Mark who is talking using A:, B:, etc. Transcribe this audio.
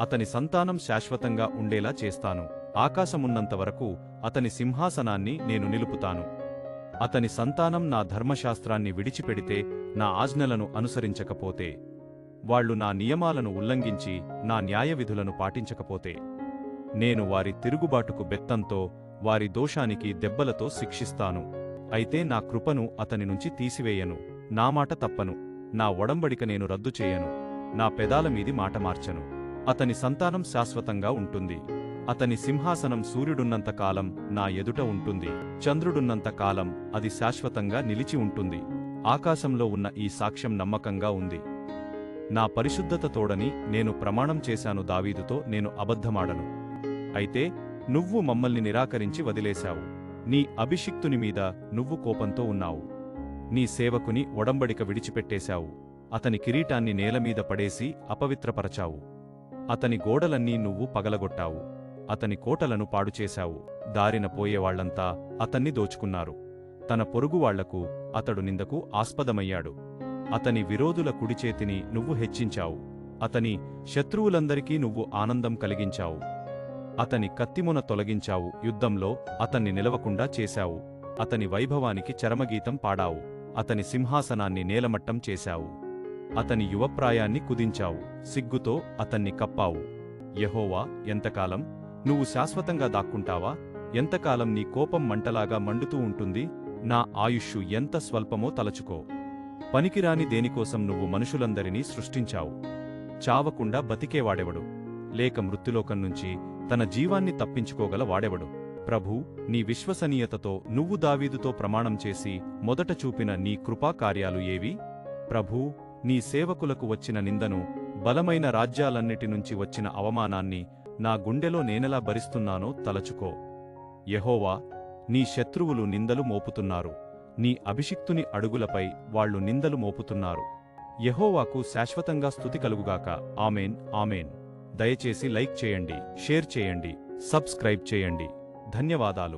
A: అతని సంతానం శాశ్వతంగా ఉండేలా చేస్తాను. ఆకాశమున్నంత వరకు అతని సింహాసనాన్ని నేను నిలుపుతాను. అతని సంతానం నా ధర్మశాస్త్రాన్ని విడిచిపెడితే నా ఆజ్ఞలను అనుసరించకపోతే వాళ్ళు నా నియమాలను ఉల్లంఘించి నా న్యాయవిధులను పాటించకపోతే నేను వారి తిరుగుబాటుకు బెత్తంతో వారి దోషానికి దెబ్బలతో శిక్షిస్తాను. అయితే నా కృపను అతని నుంచి తీసివేయను. నా మాట తప్పను. నా ఒడంబడిక నేను రద్దు చేయను. నా పెదాల మీది మాట మార్చను. అతని సంతానం శాశ్వతంగా ఉంటుంది. అతని సింహాసనం సూర్యుడున్నంత కాలం నా ఎదుట ఉంటుంది. చంద్రుడున్నంత కాలం అది శాశ్వతంగా నిలిచి ఉంటుంది. ఆకాశంలో ఉన్న ఈ సాక్ష్యం నమ్మకంగా ఉంది. నా పరిశుద్ధత తోడని నేను ప్రమాణం చేశాను దావీదుతో నేను అబద్ధమాడను. అయితే నువ్వు మమ్మల్ని నిరాకరించి వదిలేశావు. నీ అభిషిక్తుని మీద నువ్వు కోపంతో ఉన్నావు. నీ సేవకుని ఒడంబడిక విడిచిపెట్టేశావు. అతని కిరీటాన్ని నేలమీద పడేసి అపవిత్రపరచావు. అతని గోడలన్నీ నువ్వు పగలగొట్టావు. అతని కోటలను పాడుచేశావు. దారిన పోయేవాళ్ళంతా అతన్ని దోచుకున్నారు. తన పొరుగువాళ్ళకు అతడు నిందకు ఆస్పదమయ్యాడు. అతని విరోధుల కుడిచేతిని నువ్వు హెచ్చించావు. అతని శత్రువులందరికీ నువ్వు ఆనందం కలిగించావు. అతని కత్తిమున తొలగించావు యుద్ధంలో అతన్ని నిలవకుండా చేశావు. అతని వైభవానికి చరమగీతం పాడావు. అతని సింహాసనాన్ని నేలమట్టం చేశావు. అతని యువప్రాయాన్ని కుదించావు సిగ్గుతో అతన్ని కప్పావు. యహోవా ఎంతకాలం? నువ్వు శాశ్వతంగా దాక్కుంటావా? ఎంతకాలం నీ కోపం మంటలాగా మండుతూ ఉంటుంది? నా ఆయుష్షు ఎంత స్వల్పమో తలచుకో. పనికిరాని దేనికోసం నువ్వు మనుషులందరినీ సృష్టించావు. చావకుండా బతికేవాడెవడు? లేక మృత్యులోకం నుంచి తన జీవాన్ని తప్పించుకోగల వాడెవడు? ప్రభూ నీ విశ్వసనీయతతో నువ్వు దావీదుతో ప్రమాణం చేసి మొదట చూపిన నీ కృపాకార్యాలు ఏవి? ప్రభూ నీ సేవకులకు వచ్చిన నిందను బలమైన రాజ్యాలన్నిటి నుంచి వచ్చిన అవమానాన్ని నా గుండెలో నేనెలా భరిస్తున్నానో తలచుకో. యహోవా నీ శత్రువులు నిందలు మోపుతున్నారు. నీ అభిషిక్తుని అడుగులపై వాళ్ళు నిందలు మోపుతున్నారు. యహోవాకు శాశ్వతంగా స్తుతి కలుగుగాక. Amen amen. దయచేసి లైక్ చేయండి షేర్ చేయండి సబ్స్క్రైబ్ చేయండి. ధన్యవాదాలు.